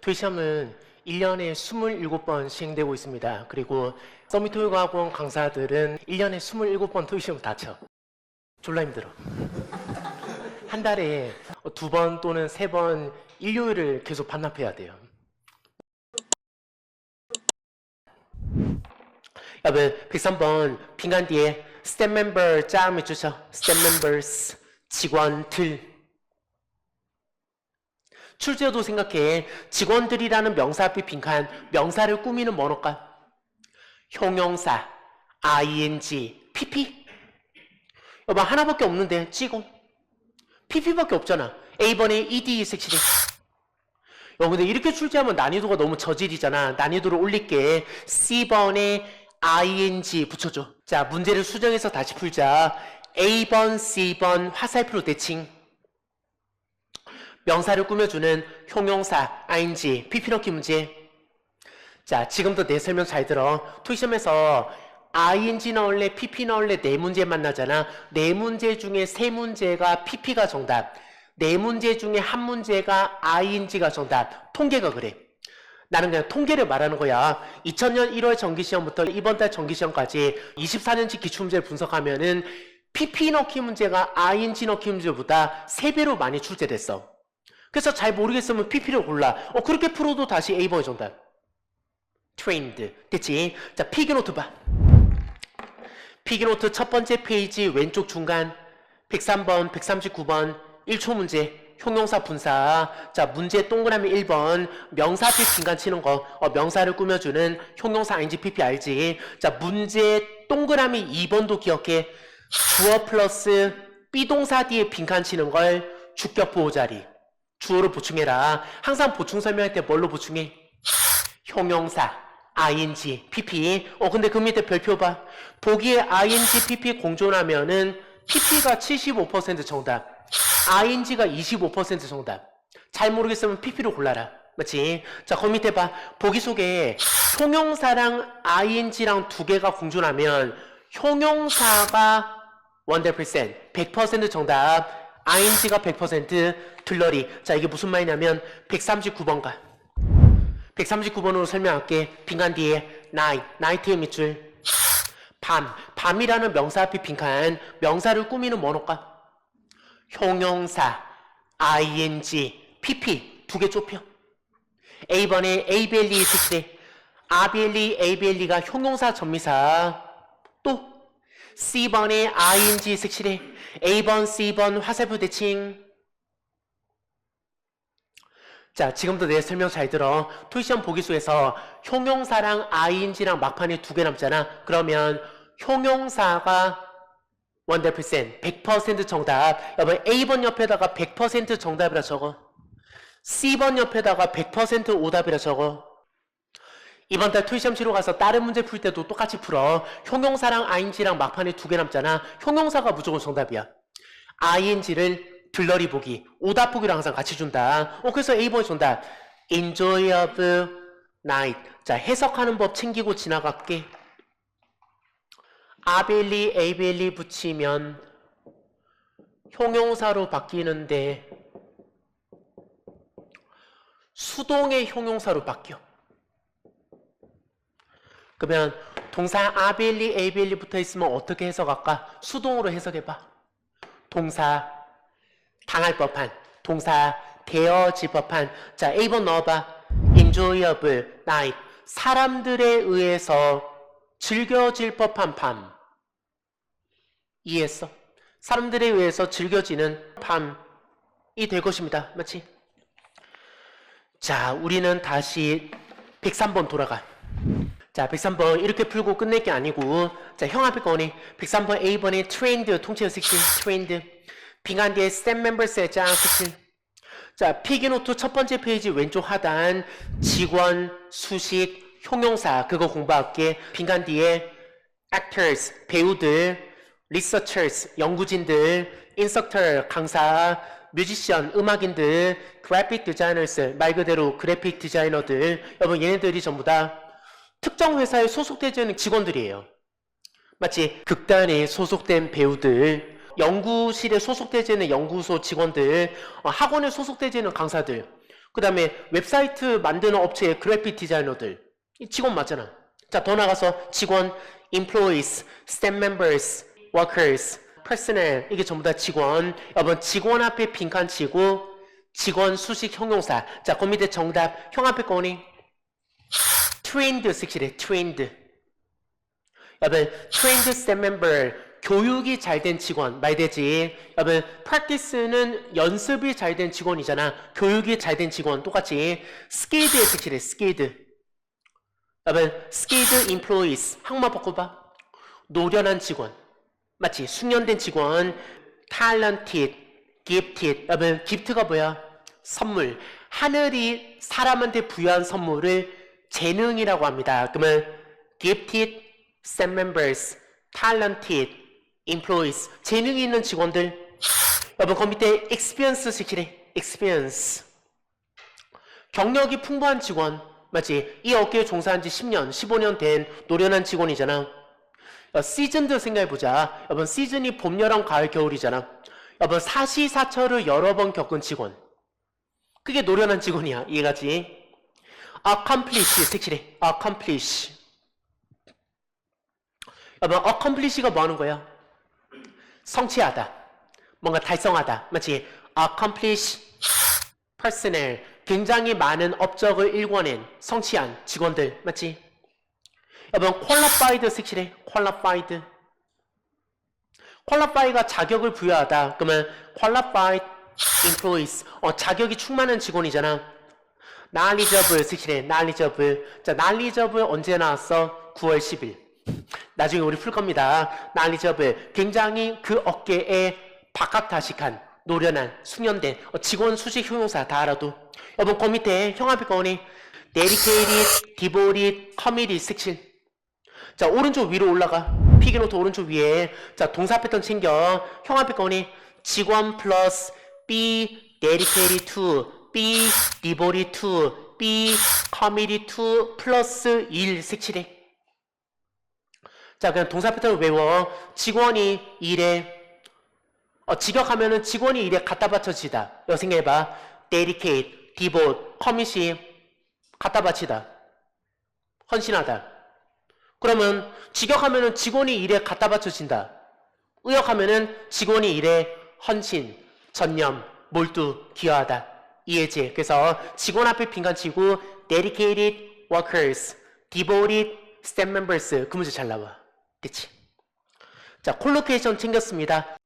토익시험은 1년에 27번 시행되고 있습니다. 그리고 서미토익학원 강사들은 1년에 27번 토익시험을 다 쳐. 졸라 힘들어. 한 달에 두 번 또는 세 번 일요일을 계속 반납해야 돼요. 여러분 103번 빈간 뒤에 스텝 멤버 짬을 주셔. 스텝 멤버스 직원들 출제도 생각해. 직원들이라는 명사 앞에 빈칸, 명사를 꾸미는 뭐로까? 형용사, ing, pp. 여봐, 하나밖에 없는데, 찍어. pp밖에 없잖아. A번에 ed 색칠이. 야, 근데 이렇게 출제하면 난이도가 너무 저질이잖아. 난이도를 올릴게. C번에 ing 붙여줘. 자, 문제를 수정해서 다시 풀자. A번, C번 화살표로 대칭. 명사를 꾸며주는 형용사, ing, pp 넣기 문제. 자, 지금도 내 설명 잘 들어. 토시험에서 ing 넣을래, pp 넣을래 네 문제 만나잖아. 네 문제 중에 세 문제가 pp가 정답. 네 문제 중에 한 문제가 ing가 정답. 통계가 그래. 나는 그냥 통계를 말하는 거야. 2000년 1월 정기시험부터 이번 달 정기시험까지 24년치 기출문제를 분석하면은 pp 넣기 문제가 ing 넣기 문제보다 3배로 많이 출제됐어. 그래서 잘 모르겠으면 PP를 골라. 어, 그렇게 풀어도 다시 A번의 정답. 트레인드. 됐지? 자, 피규노트 봐. 피규노트 첫 번째 페이지 왼쪽 중간 103번, 139번 1초 문제. 형용사 분사. 자, 문제 동그라미 1번. 명사 앞에 빈간 치는 거. 어, 명사를 꾸며주는 형용사 ing pp 알지? 자, 문제 동그라미 2번도 기억해. 주어 플러스 비동사 뒤에 빈칸 치는 걸 주격 보호 자리. 주어로 보충해라. 항상 보충 설명할 때 뭘로 보충해? 형용사, ing, pp. 어, 근데 그 밑에 별표 봐. 보기에 ing, pp 공존하면은 pp가 75% 정답, ing가 25% 정답. 잘 모르겠으면 pp로 골라라. 맞지? 자, 그 밑에 봐. 보기 속에 형용사랑 ing랑 두 개가 공존하면 형용사가 100%, 100% 정답, ing가 100% 들러리. 자, 이게 무슨 말이냐면 139번가. 139번으로 설명할게. 빈칸 뒤에 night, night의 밑줄. 밤, 밤이라는 명사 앞에 빈칸. 명사를 꾸미는 뭐노까? 형용사, ing, pp 두 개 좁혀. A번에 ABLE 색칠해. 아벨리, ABLE가 형용사 전미사. 또 C번에 ing 색칠해. A번, C번 화살표 대칭. 자, 지금도 내 설명 잘 들어. 토시험 보기수에서 형용사랑 ing랑 막판에 두 개 남잖아. 그러면 형용사가 100%, 100% 정답. 여러분 A번 옆에다가 100% 정답이라 적어. C번 옆에다가 100% 오답이라 적어. 이번 달 토시험 치러 가서 다른 문제 풀 때도 똑같이 풀어. 형용사랑 ing랑 막판에 두 개 남잖아. 형용사가 무조건 정답이야. ing를 들러리 보기, 오답 보기로 항상 같이 준다. 어, 그래서 A번이 준다. Enjoy of night. 자, 해석하는 법 챙기고 지나갈게. 아벨리, 에이벨리 붙이면 형용사로 바뀌는데 수동의 형용사로 바뀌어. 그러면 동사 아벨리, 에이벨리 붙어 있으면 어떻게 해석할까? 수동으로 해석해봐. 동사 당할 법한, 동사 되어질 법한. 자, A번 넣어봐. enjoyable night. 사람들에 의해서 즐겨질 법한 밤. 이해했어? 사람들에 의해서 즐겨지는 밤이 될 것입니다. 맞지? 자, 우리는 다시 103번 돌아가. 자, 103번 이렇게 풀고 끝낼 게 아니고 자, 형 앞에 거니 103번 A번에 trained 통째로 식신 trained 빙한 뒤에 stem members의 짱 식신 자, 피기노트 첫 번째 페이지 왼쪽 하단 직원, 수식, 형용사 그거 공부할게. 빙간 뒤에 actors 배우들, researchers 연구진들, instructor 강사, 뮤지션 음악인들, graphic designers 말 그대로 그래픽 디자이너들 여러분 얘네들이 전부 다 특정 회사에 소속되지 않은 직원들이에요. 마치 극단에 소속된 배우들, 연구실에 소속되지 않은 연구소 직원들, 어, 학원에 소속되지 않은 강사들, 그그 다음에 웹사이트 만드는 업체의 그래픽 디자이너들. 이 직원 맞잖아. 자, 더 나가서 직원, employees, staff members, workers, personnel. 이게 전부 다 직원. 여러분, 직원 앞에 빈칸 치고 직원 수식 형용사. 자, 그 밑에 정답. 형 앞에 거니? trained 섹시래, trained. 여러분, trained staff member. 교육이 잘 된 직원 말 되지. 여러분, practice는 연습이 잘 된 직원이잖아. 교육이 잘 된 직원 똑같이. skilled의 섹시래, skilled. 여러분, skilled employees. 항마 바꿔봐. 노련한 직원. 맞지? 숙련된 직원. talented, gifted. 여러분, gift가 뭐야? 선물. 하늘이 사람한테 부여한 선물을 재능이라고 합니다. 그러면 gifted staff members, talented employees. 재능이 있는 직원들. 여러분, 그 밑에 experience 색칠해. experience. 경력이 풍부한 직원. 맞지? 이 업계에 종사한 지 10년, 15년 된 노련한 직원이잖아. 어, 시즌도 생각해보자. 여러분, 시즌이 봄, 여름, 가을, 겨울이잖아. 여러분, 사시사철을 여러 번 겪은 직원. 그게 노련한 직원이야. 이해가지? accomplish, 색칠해. accomplish. 여러분, accomplish가 뭐 하는 거야? 성취하다. 뭔가 달성하다. 맞지? accomplish personnel. 굉장히 많은 업적을 일궈낸, 성취한 직원들. 맞지? 여러분, qualified 색칠해. qualified. qualify가 자격을 부여하다. 그러면 qualified employees. 어, 자격이 충만한 직원이잖아. knowledgeable 색칠해. knowledgeable. 자, knowledgeable 언제 나왔어? 9월 10일. 나중에 우리 풀 겁니다. knowledgeable. 굉장히 그 업계에 박학다식한, 노련한, 숙련된 어, 직원 수직 효용사 다 알아도. 여러분, 그 밑에 형 앞에 거니 dedicated, devoted, committed 색칠. 자, 오른쪽 위로 올라가. 피기노트 오른쪽 위에. 자, 동사 패턴 챙겨. 형 앞에 거니 직원 플러스 be dedicated to, be devoted to, be committed to 플러스 1 색칠해. 자, 그냥 동사 패턴을 외워. 직원이 일에 어, 직역하면은 직원이 일에 갖다 바쳐지다. 이거 생각해봐. dedicate, devote, commit이 갖다 바치다. 헌신하다. 그러면 직역하면은 직원이 일에 갖다 바쳐진다. 의역하면은 직원이 일에 헌신, 전념, 몰두, 기여하다. 이해지. 그래서 직원 앞에 빈칸 치고 dedicated workers, devoted staff members 그 문제 잘 나와. 됐지? 자, 콜로케이션 챙겼습니다.